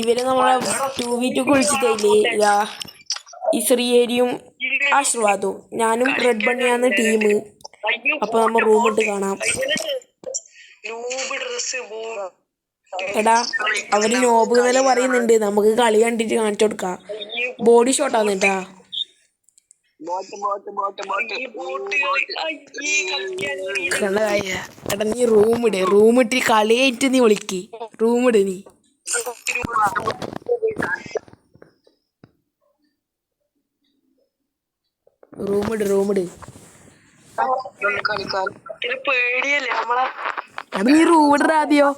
ഇവർ നമ്മളെ to V two കുളിച്ചിട്ടില്ലേ ഇതാ ഈ ശ്രീഹരിയും ആശീർവാദവും ഞാനും റെഡ് ബണ്ണിയാണ് ടീം അപ്പൊ നമ്മ റൂം ഇട്ട് കാണാം. എടാ അവർ നോബ് എന്നല്ല പറയുന്നുണ്ട്. നമുക്ക് കളി കണ്ടിട്ട് കാണിച്ചു കൊടുക്കാം. ബോഡി ഷോട്ടാന്ന് കേട്ടാ. എടാ നീ റൂം ഇട്. റൂം ഇട്ട് കളിയായിട്ട് നീ വിളിക്ക്. റൂം ഇട് നീ. റൂം റൂമിട്. അത് നീ റൂം ഇട ആദ്യോ?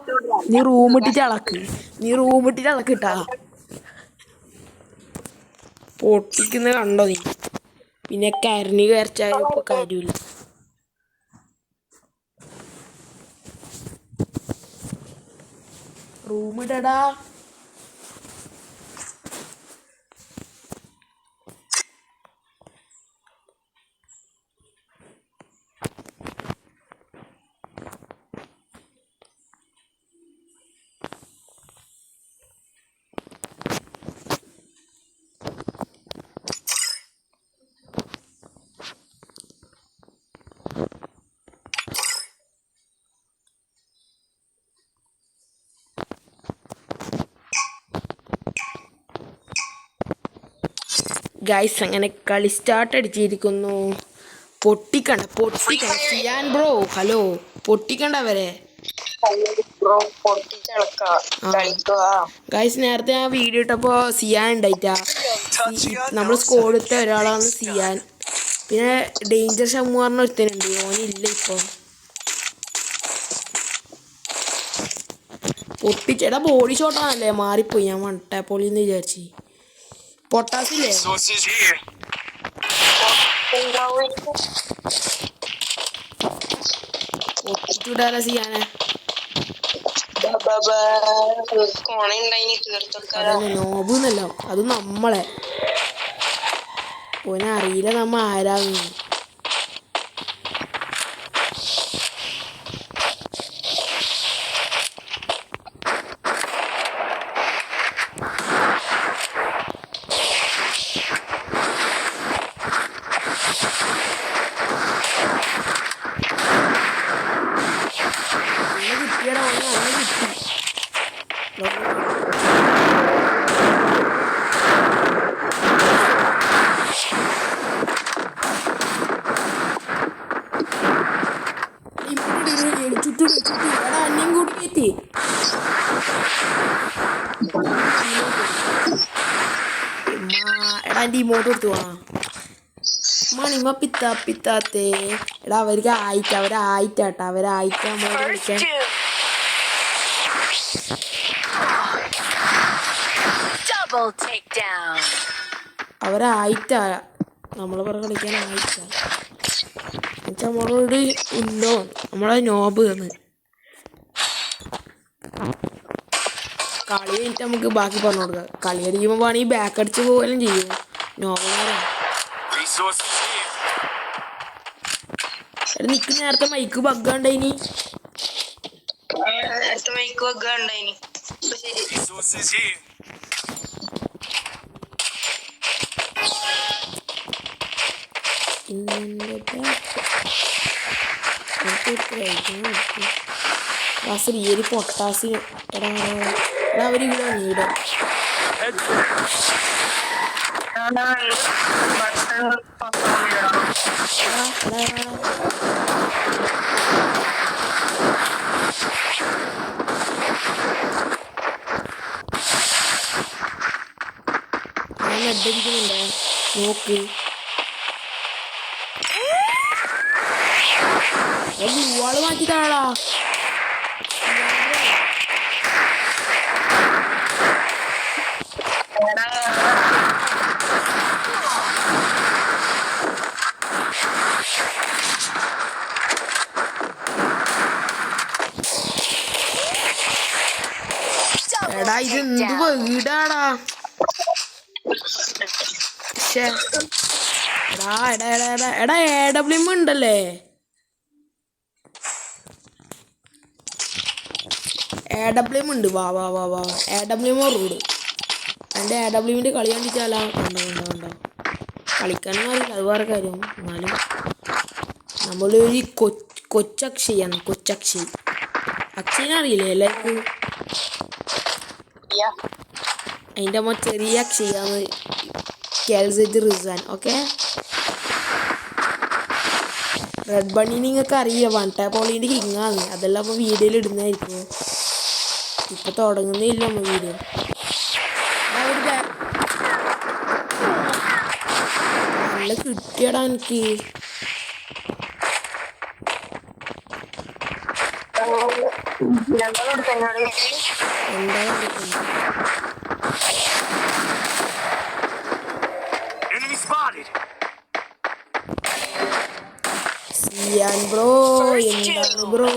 നീ റൂമിട്ടിട്ട് അളക്ക്. നീ റൂമിട്ടിട്ട് അളക്കിട്ടാ. പൊട്ടിക്കുന്ന കണ്ടോ നീ? പിന്നെ കരഞ്ഞ് കരച്ചാലും ഇപ്പൊ കാര്യമില്ല. റൂം ഗൈസ് അങ്ങനെ കളി സ്റ്റാർട്ട് അടിച്ചിരിക്കുന്നു. പൊട്ടിക്കണ്ട പൊട്ടിക്കണ്ട. സിയാൻ ബ്രോ ഹലോ പൊട്ടിച്ചളക്കാ കളിക്കുക ഗൈസ് നേരത്തെ ഞാൻ വീഡിയോ ഇട്ടപ്പോ സിയാൻ ഉണ്ടായിട്ടാ. നമ്മൾ സ്കോഡത്തെ ഒരാളാണ് സിയാൻ. പിന്നെ ഡേഞ്ചർ ഷമ്മു പറഞ്ഞ ഒരുത്തനുണ്ട് ഓനില്ല ഇപ്പൊ. പൊട്ടിച്ചേടാ ബോഡി ഷോട്ടാണല്ലേ മാറിപ്പോയി. ഞാൻ വണ്ടേ എന്ന് വിചാരിച്ച്. പൊട്ടാസില്ലേ പൊട്ടിച്ചുവിടാലോ സിയാനെ കോണുണ്ടായിനി തീർത്തെടുക്കാൻ അതന്നെ നോബ് എന്നല്ല അത് നമ്മളെ. ഓനെ അറിയില്ല നമ്മ ആരാന്ന് നല്ല കിട്ടിയടാ ഓനെ നല്ല കിട്ടി ചുറ്റും ചുറ്റും എടാ അന്യം കൂടി കയറ്റി എടാ എന്റെ ഇമോട്ട് കൊടുത്തു ആ മണിമ പിത്ത പിത്താത്തേ എടാ അവർക്ക് ആയിട്ട് അവരായിട്ടാട്ടാ അവരായിട്ട് നമ്മൾ വിളിക്കാൻ Double takedown. അവരായിട്ടാ നമ്മളെ പുറകെ കളിക്കാൻ ആയിട്ടാ. നമ്മളോട് ഉണ്ടോ? നമ്മളെ നോബ് എന്ന്. കളി കഴിഞ്ഞിട്ട് നമുക്ക് ബാക്കി പറഞ്ഞു കൊടുക്കാം. കളി അടിക്കുമ്പോൾ വേണമെങ്കിൽ ബാക്ക് അടിച്ച് പോകലും ചെയ്യും. Noob Resources. എടാ നിക്ക് നേരത്തെ മൈക്ക് ബഗ്ഗാണ്ടേനി നേരത്തെ മൈക്ക് ക്ലാസ്സിൽ ഒരു പൊട്ടാസിന് എടാ ഇവിടെ ഇവിടെ എടാ എടാ എടാ ഞാൻ അടിക്കുന്നുണ്ടോ നോക്ക് ഗ്ലൂവാൾ മാറ്റി താഴാ എടാ ഇത് എന്ത് വീടാടാ. എടാ എ ഡബ്ല്യു ഉണ്ടല്ലേ? എ ഡബ്ല്യു ഉണ്ട്. വാ വാ വാ വാ. എ ഡബ്ല്യു റൂഡ്. എന്റെ എ ഡബ്ല്യു എമ്മിന്റെ കളി കണ്ടോ കണ്ടോ കണ്ടോ. കളിക്കാനും അറിയില്ല. അത് വേറെ കാര്യം. എന്നാലും നമ്മളൊരു കൊച്ച് കൊച്ചക്ഷയാണ് കൊച്ചക്ഷി അക്ഷയനെ അറിയില്ലേ എല്ലാവർക്കും? Yeah. അതിന്റെ ചെറിയ ചെയ്യാന്ന് റിസാൻ ഓക്കെ റെഡ് ബണ്ണി നിങ്ങൾക്ക് അറിയാം? വൺ ടാപ്പ് ഓളീന്റെ ഹിങ്ങാണ് അതെല്ലാം അപ്പോൾ വീഡിയോയിൽ ഇടുന്നതായിരിക്കും. ഇപ്പൊ തുടങ്ങുന്നില്ല നമ്മൾ വീഡിയോ നല്ല കിട്ടിയടാ എനിക്ക്. Enemy spotted. സിയാൻ ബ്രോ എന്താണ് ബ്രോ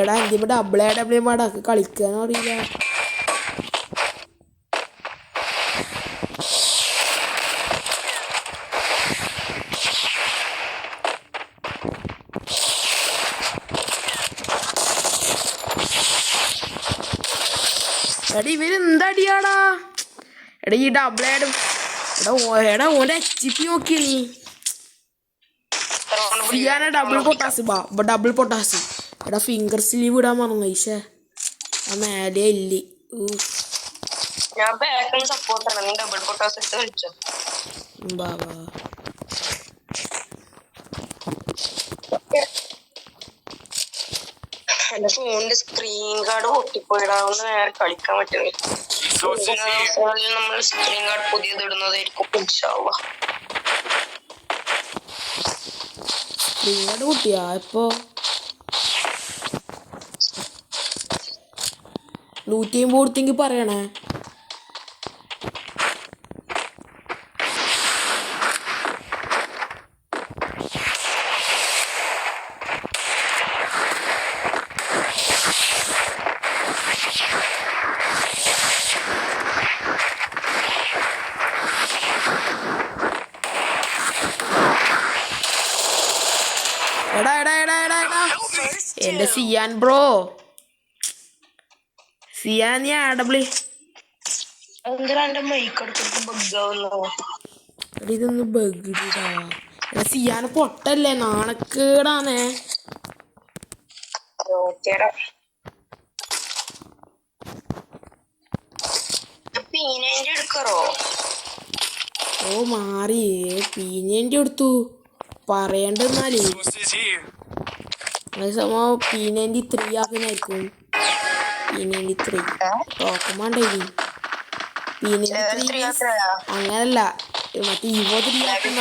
എടാ എന്തിപ്പോ ഡബിൾ എ ഡബിൾ പാടാ കളിക്കാനും അറിയില്ല. എടാ ഇവർ എന്താടിയാടാ? എടാ ഈ ഡബിൾ ആഡും എടാ എടാ ഓന്റെ എച്ച് പി നോക്കിയ നീ. ഫ്രീയാണ് ഡബിൾ പൊട്ടാസ് ബാ ഡബിൾ പൊട്ടാസ് എടാ ഫിംഗർ സ്ലീവ് ഇടാൻ മറന്നു ഈശേ ആ മേലെ ഇല്ലി. ഞാൻ ബാക്കിൽ സപ്പോർട്ടാണ് ഡബിൾ പൊട്ടാസ് ഇട്ട് കളിച്ചോ. ബാ ബാ. എന്റെ ഫോണിന്റെ സ്ക്രീൻ ഗാർഡ് പൊട്ടിപ്പോയിടാ. ഒന്ന് നേരെ കളിക്കാൻ പറ്റുന്നില്ല ഫോണിൽ നമ്മൾ സ്ക്രീൻ ഗാർഡ് പുതിയത് ഇടുന്നതായിരിക്കും ഇൻഷാല്ല നിങ്ങളുടെ കുട്ടിയാ ഇപ്പോ? നൂറ്റി അമ്പത് കൊടുത്തെങ്കിൽ പറയണേ എടാ എടാ എടാ എടാ എടാ എന്റെ സിയാൻ ബ്രോ. സിയാൻ നീ ആടബിളി ഇതൊന്ന് സിയാൻ പൊട്ടല്ലേ നാണക്കേടാണേ ഓ മാറിയേ. പീനേന്റെ എടുത്തു. പറയണ്ടെന്നാലേ Resources പി നയന്റി ത്രീ ആക്കുന്നതായിരിക്കും. പീനേന്റെ ത്രീ പി നയന്റി ത്രീ അങ്ങനല്ല. മറ്റേ ഇവോ ത്രീ ആക്കുന്ന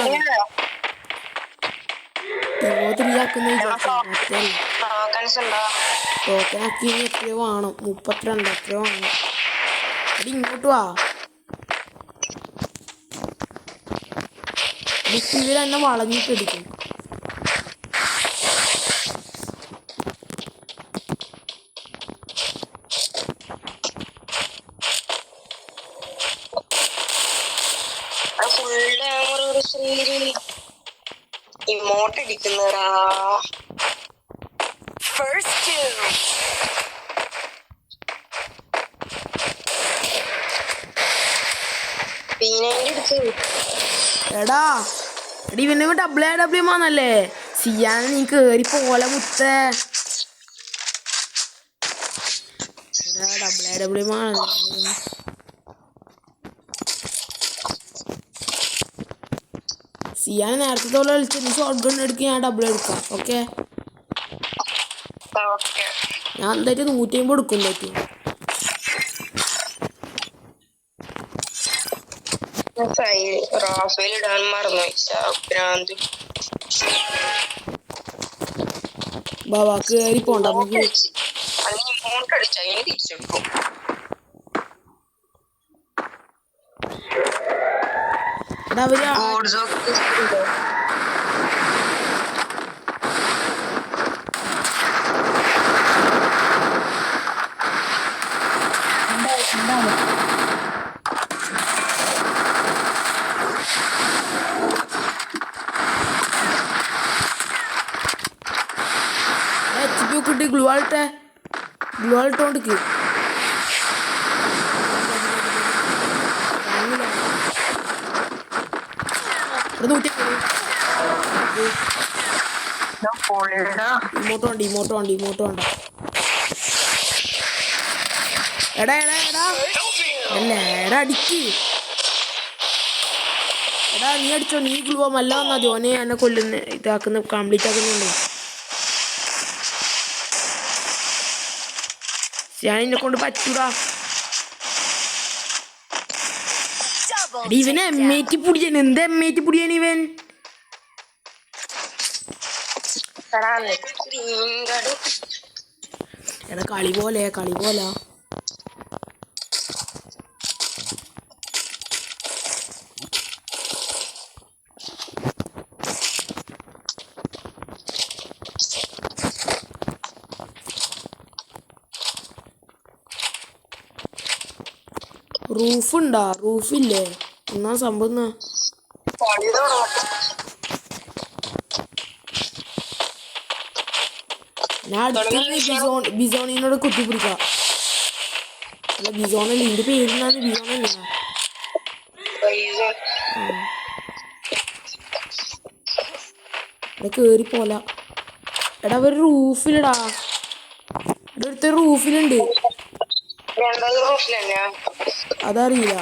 ഇവോ ത്രീ ആക്കുന്ന ടോക്കൺ ആക്കി എത്രയോ വേണം? മുപ്പത്തിരണ്ട് എത്രയോ വേണം. അത് ഇങ്ങോട്ട് വാ. ഇവർ എന്നെ വളഞ്ഞിട്ടടിക്കും ഫുൾ ഡാമർ ഒരു ശ്രീരി ഇമോട്ട് അടിക്കുന്നടാ ഫസ്റ്റ് എടാ എടി ഇവനെ ഡബ്ല്യു ഡബ്ല്യു ആണല്ലേ സിയാൻ നീ കേറി പോലെ മുത്തേ. ഡബ്ല്യു ഡബ്ല്യു ആണല്ലേ സിയാൻ നേരത്തെ തോലെ കളിച്ചു നീ ഷോർട്ട് ഗൺ എടുക്കുക ഞാൻ ഡബിൾ എടുക്കാം. ഓക്കെ ഞാൻ എന്തായിട്ട് നൂറ്റി അമ്പത് എടുക്കും എന്തായിട്ട് ബാബാക്ക് കയറി പോണ്ട. നമുക്ക് അല്ലെങ്കിൽ ഇമോട്ട് അടിച്ച അതിന് തിരിച്ചെടുക്കും എടാ അവർ ആ- ബോർഡ്സ് ഒക്കെ ഇട്ട് ഗ്ലൂ ആൾട്ടെ ഗ്ലൂ ആൾട്ടോണ്ടിക്ക് ഇമോട്ടോ ഉണ്ട് ഇമോട്ടോ ഉണ്ട് ഇമോട്ടോ ഉണ്ട് എടാ എടാ എടാ. അല്ല എടാ അടിക്ക്. എടാ നീ അടിച്ചോ നീ ഗ്ലൂവോ മല്ല വന്നാ മതി. ഓനെ എന്നെ കൊല്ലുന്ന ഇതാക്കുന്ന കംപ്ലീറ്റ് ആക്കുന്നുണ്ട് ഞാൻ എന്നെ കൊണ്ട് പറ്റൂടാ. ഇവനെ എം ടി പുടിയാൻ എന്ത് എം ഐ ടി ഇവൻ? എടാ കളി പോലെ കളി പോലെ. റൂഫ് ഉണ്ടാ റൂഫില്ലേ? എന്നാ സംഭവം ഞാൻ ബിസോൺ ബിസോണിനോട് കുത്തിപ്പിടിക്കാം. അല്ല ബിസോണല്ല എന്റെ പേരിനാണ് ബിസോണല്ല? ഇവിടെ കേറി പോല. എടാ ഒരു റൂഫിലടാ ഇവിടെ റൂഫിലുണ്ട്. నేను బదులు కూర్చున్నాను అదారు ఇలా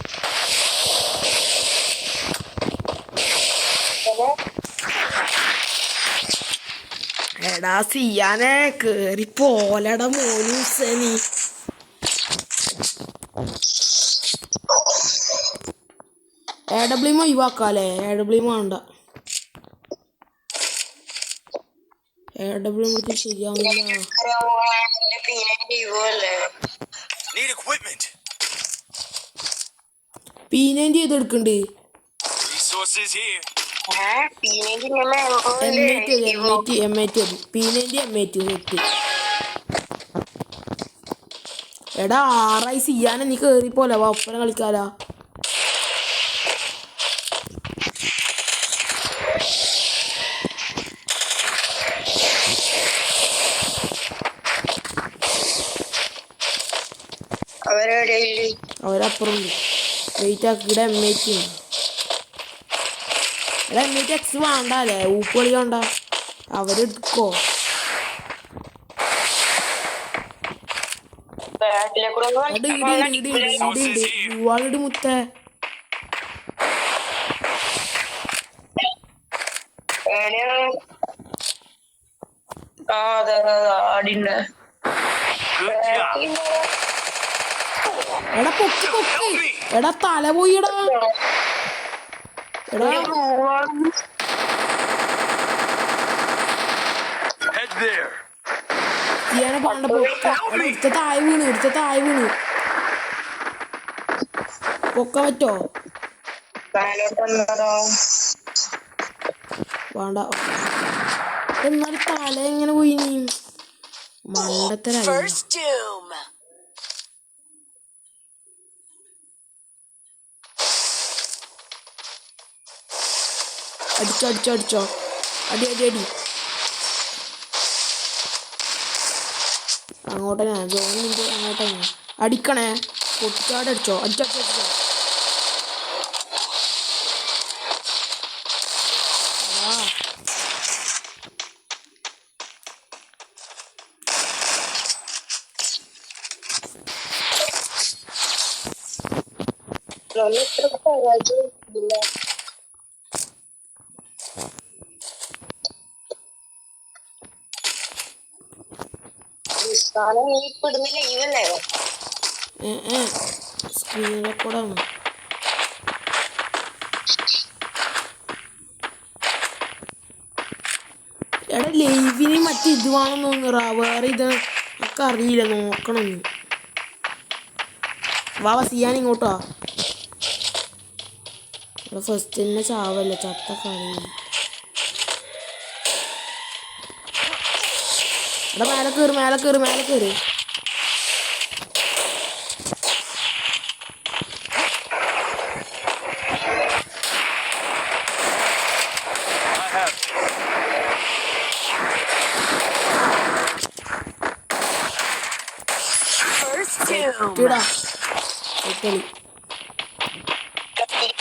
എടാ സിയാനെ കേറി പോലട മോനൂസനി എ ഡബ്ല്യു ഒഴിവാക്കാല്ലേ? എ ഡബ്ല്യു വേണ്ട. A W equipment. പീനേന്റെ ചെയ്തെടുക്കണ്ട് Resources here. ഏഹ് പിന്നെ M I T M I T M I T പീനേന്റെ M I T set എടാ ആറായി സിയാനെ നീ കേറി പോലെ വാ ഒപ്പന കളിക്കാലാ. അവരപ്പുറം വെയിറ്റ് ആക്കിയുടെ എടാ എക്സ് വേണ്ട അല്ലേ? ഊപ്പ് വേണ്ട. അവരെടുക്കോ ഇടി മുത്തേ. എടാ പൊക്കി പൊക്കി. എടാ തല പോയിടാ എടാ. Head there. സിയാനെ പാണ്ട പൊക്ക എടാ ഇടുത്ത താഴെ വീണ് ഇടുത്ത താഴെ വീണ്. പൊക്ക പറ്റോ? വേണ്ട. എന്നാലും തല എങ്ങനെ പോയി നീ? മണ്ടത്തരായി. അടിച്ചോ അടിച്ചോ അടിച്ചോ. അടി അടി അടി. അങ്ങോട്ടേ ഞാൻ അങ്ങോട്ടേ അടിക്കണേ. പൊട്ടിച്ചാട് അടിച്ചോ. അടിച്ചോ അടിച്ചോ അടിച്ചോ ആ ഇത്ര പരാജയം ഇല്ല അവസാനം എടാ ലൈവിന് മറ്റേ ഇത് വേണം വേറെ ഇത് ഒക്കെ അറിയില്ല നോക്കണം വാവ സിയാൻ ഇങ്ങോട്ടാ. ഫസ്റ്റ് തന്നെ ചാവല്ല ചത്ത കളി. എടാ മേലെ കയറി മേലെ കയറി മേലെ കയറി I have First doom. ഇടാ കളി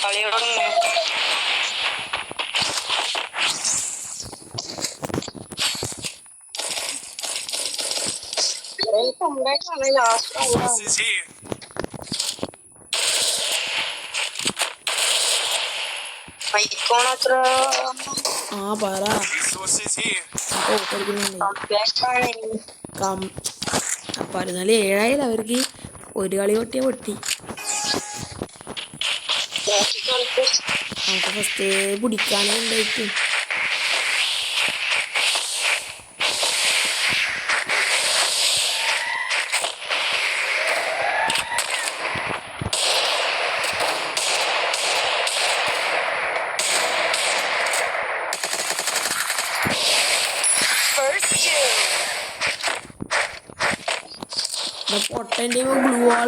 കളിയോടൊന്നും ലാസ്റ്റ് resources here. ഐക്കോൺ അത്ര ആ പറ പതിനാല് ഏഴായാലും അവർക്ക് ഒരു കളി പൊട്ടിയ പൊട്ടി നമുക്ക് ഫസ്റ്റ് പിടിക്കാനും ഉണ്ടായിട്ട്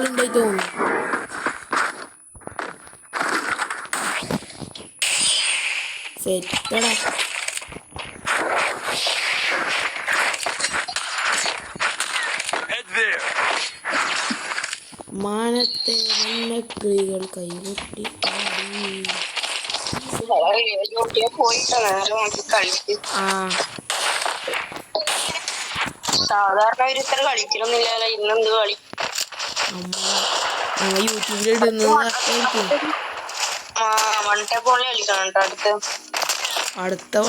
ഉണ്ടായി തോന്നുന്നു. സെറ്റടാ. മാനത്തെ നല്ല മണ്ണക്കിളികൾ കൈകൊട്ടി കളിക്കും സാധാരണ ഇത്ര കളിക്കണമെന്നില്ലല്ലോ ഇന്നെന്ത് കളി? യൂട്യൂബിൽ ഇടുന്നതായിരിക്കും അടുത്ത്.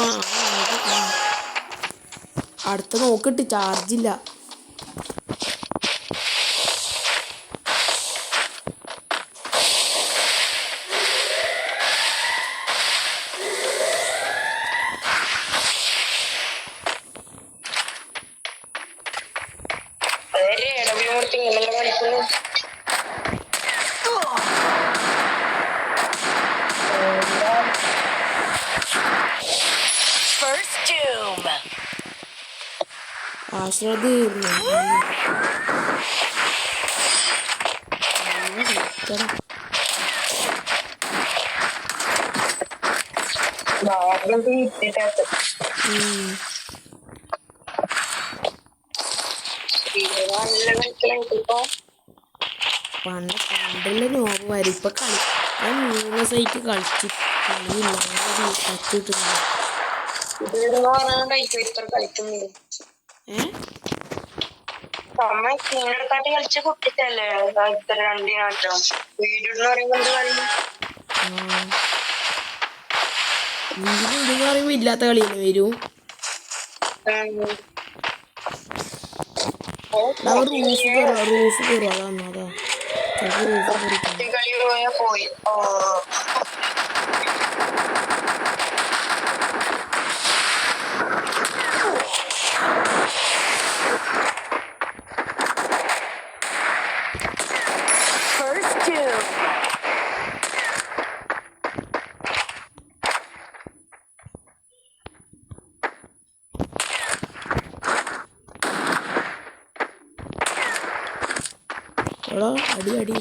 അടുത്ത നോക്കിട്ട് ചാർജ് കളിക്കണം ഇപ്പൊ പണ്ട് പണ്ടുള്ള നോമ്പ് വരും ഇപ്പൊ കളി ഞാൻ മൂന്ന് സൈറ്റ് കളിച്ചു കളിയില്ല ഇത്ര കളിക്കുന്നില്ല കളിച്ച എന്ന് പറയുമ്പോ എന്ത് കളി? വീട്ടിൽ പറയുമ്പോ ഇല്ലാത്ത കളിയാണ് വരൂ? റൂഫ് കയറുക റൂഫ് കയറുക അതാണ് അതാ. ചിലപ്പോൾ റൂഫ് കയറി പോയാ പോയി ഓ First doom. എടാ അടി അടി.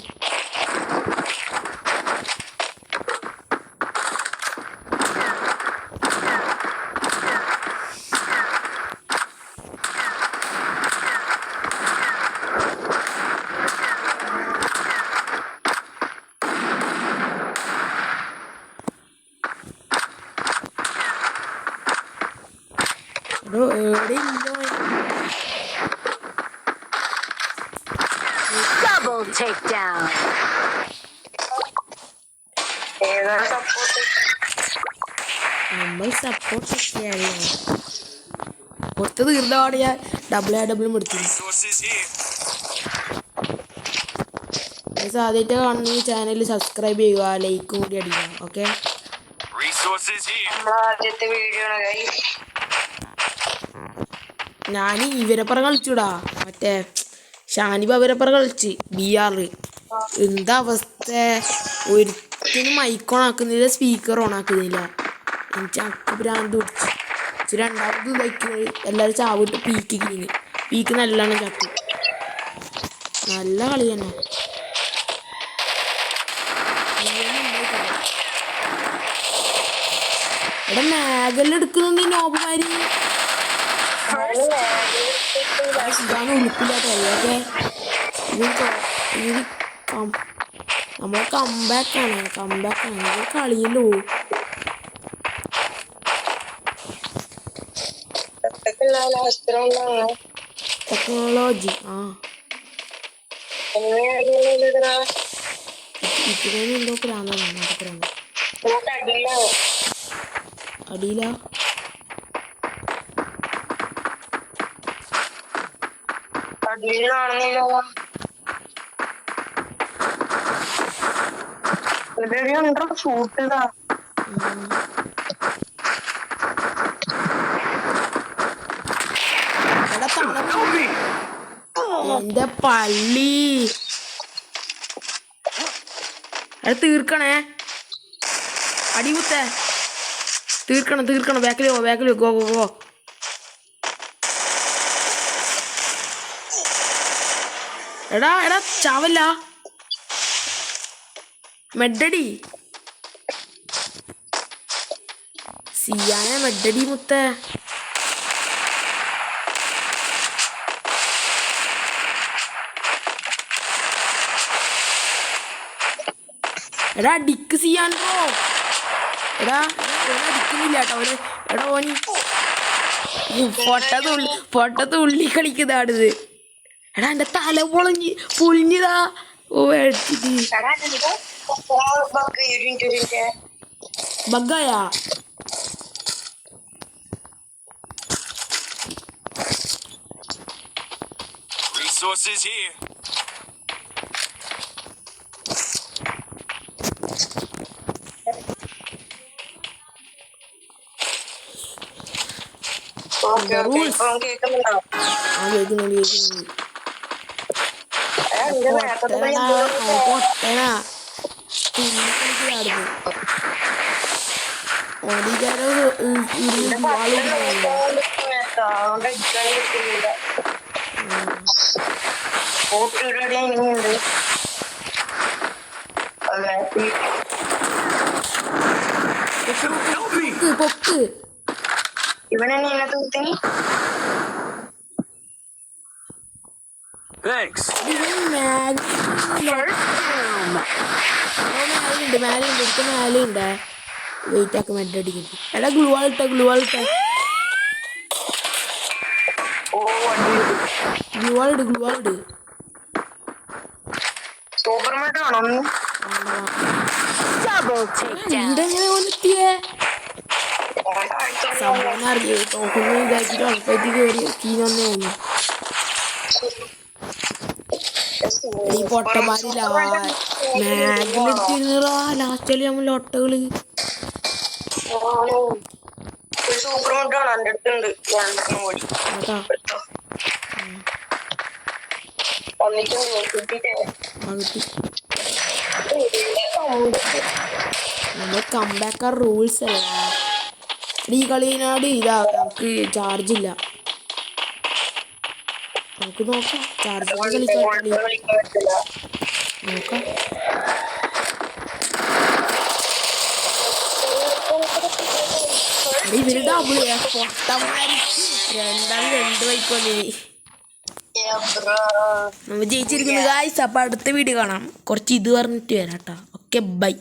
തീർന്നപാട് ഞാൻ ഡബിൾ ആ ഡബിളും എടുത്തു. Resources ആദ്യമായിട്ട് കാണുന്ന ഈ ചാനൽ സബ്സ്ക്രൈബ് ചെയ്യുക ലൈക്കും കൂടി അടിക്കുക ഓക്കെ. ഞാൻ ഇവരെപ്പുറം കളിച്ചുടാ. മറ്റേ ഷാനിബ് അവരെപ്പുറം കളിച്ച്. ബി ആർ എന്താ അവസ്ഥ? ഒരിക്കലും മൈക്ക് ഓൺ ആക്കുന്നില്ല സ്പീക്കർ ഓൺ ആക്കുന്നില്ല. എനിക്ക് അക്ക് ഭ്രാന്ത് പിടിച്ച്. ഇച്ച് രണ്ടാമത് ഇതാക്കി എല്ലാവരും ചാവിട്ട് പീക്ക് കിഴിഞ്ഞ് പീക്ക് നല്ലോണം ചത്തു. നല്ല കളി തന്നെ. എടാ മേഖലെടുക്കുന്ന നോബുമാര്. ഇതാണ് ഉളുപ്പില്ലാത്ത കളിയൊക്കെ ഇത് കൊ- ഇത് കം- നമ്മളെ കമ്പാക്കാണ് കമ്പാക്കാണ് കളിയല്ലോ ഒറ്റക്കുള്ള അവസരമുണ്ടാണ്. ടെക്നോളജി ആ എങ്ങനെയായിരുന്നു ഇതിടാ? ഇതിന് എന്തോ പ്രാന്താണ് അങ്ങനത്തെ പ്രാന്ത് നമുക്ക് അടിയിലാണ്. അടിയിലാ അടിയിൽ കാണുന്നില്ല ഇവിടെ ഉണ്ടോ ഷൂട്ട് എന്റെ പള്ളി. അത് തീർക്കണേ. അടികുത്തേ തീർക്കണം തീർക്കണം. ബാക്കിൽ പോ ബാക്കിൽ ഗോ ഗോ ഗോ എടാ എടാ ചാവല്ല. മെഡടി സിയാനെ മെഡടി മുത്തേ. എടാ ഡിക്ക് ചെയ്യാൻ പോ. എടാ അടിക്കുന്നില്ല കേട്ടോ ഓന് എടാ ഓനി പൊട്ട തുള്ളി പൊട്ട തുള്ളി കളിക്കുന്നതാണിത്. എടാ എന്റെ തല പൊളിഞ്ഞ് പൊളിഞ്ഞതാ. ഓ അടിച്ചിട്ട് എടാ, ഇത് ബക്ക് ഒരു മിനിറ്റ്, ഒരു ബഗ്ഗായാ? Resources here. Okay, okay. ഇപ്പം കേൾക്കുന്നുണ്ടോ? ആ കേൾക്കുന്നുണ്ട് കേൾക്കുന്നുണ്ട് എടാ, നിന്റെ നേരത്തെ പോയി പൊട്ടനാ എന്തോ അവൻ പൊട്ടനാ തുള്ളി കളിക്കുന്നതാടുന്നു ഓടിക്കാരോ ഇരുന്ന് വാളിടുന്നു അതുകൊണ്ട് അടിക്കാൻ പറ്റുന്നില്ല ഓട്ടിയുടെ ഇനിയുണ്ട് അതെ പൊക്ക് പൊക്ക് ഇവനെ നിന്നെ തൂത്തിന് Thanks. മേലുണ്ട് മേലുണ്ട് ഇപ്പൊ മേലുണ്ട് വെയിറ്റ് ആക്കി മെഡടിക്കിട്ട് എടാ ഗ്ലൂ ആളിട്ടെ ഗ്ലൂ ആളിട്ടെ ഗ്ലൂ ആളിട് ഗ്ലൂ ആളിട് സൂപ്പർമാർട്ട് ആണോ ഒന്ന് Double വന്നെത്തിയേ? സംഭവം അറിയോ ഇതാക്കിട്ട് ഉറപ്പായിട്ട് കയറി തോന്നു ഈ പൊട്ടന്മാരില്ല മാഗിലെടുത്തിരുന്നടാ ലാസ്റ്റ് നമ്മൾ ഒട്ടകൾ നമ്മൾ കമ്പാക്ക റൂൾസ് അല്ല ഈ കളിനാട് ഇതാ നമുക്ക് ചാർജ് ഇല്ല. നമുക്ക് നോക്കാം. ചാർജ് കളിക്കാൻ നോക്കാം. എടീ, ഇവർ ഡബിൾ പൊട്ടന്മാര്. രണ്ടാം രണ്ട് ബൈക്ക് വന്നിനി നമ്മൾ ജയിച്ചിരിക്കുന്നു ഗായ്സ് അപ്പൊ അടുത്ത വീഡിയോ കാണാം. കുറച്ച് ഇത് പറഞ്ഞിട്ട് വരാം കേട്ടോ. Okay bye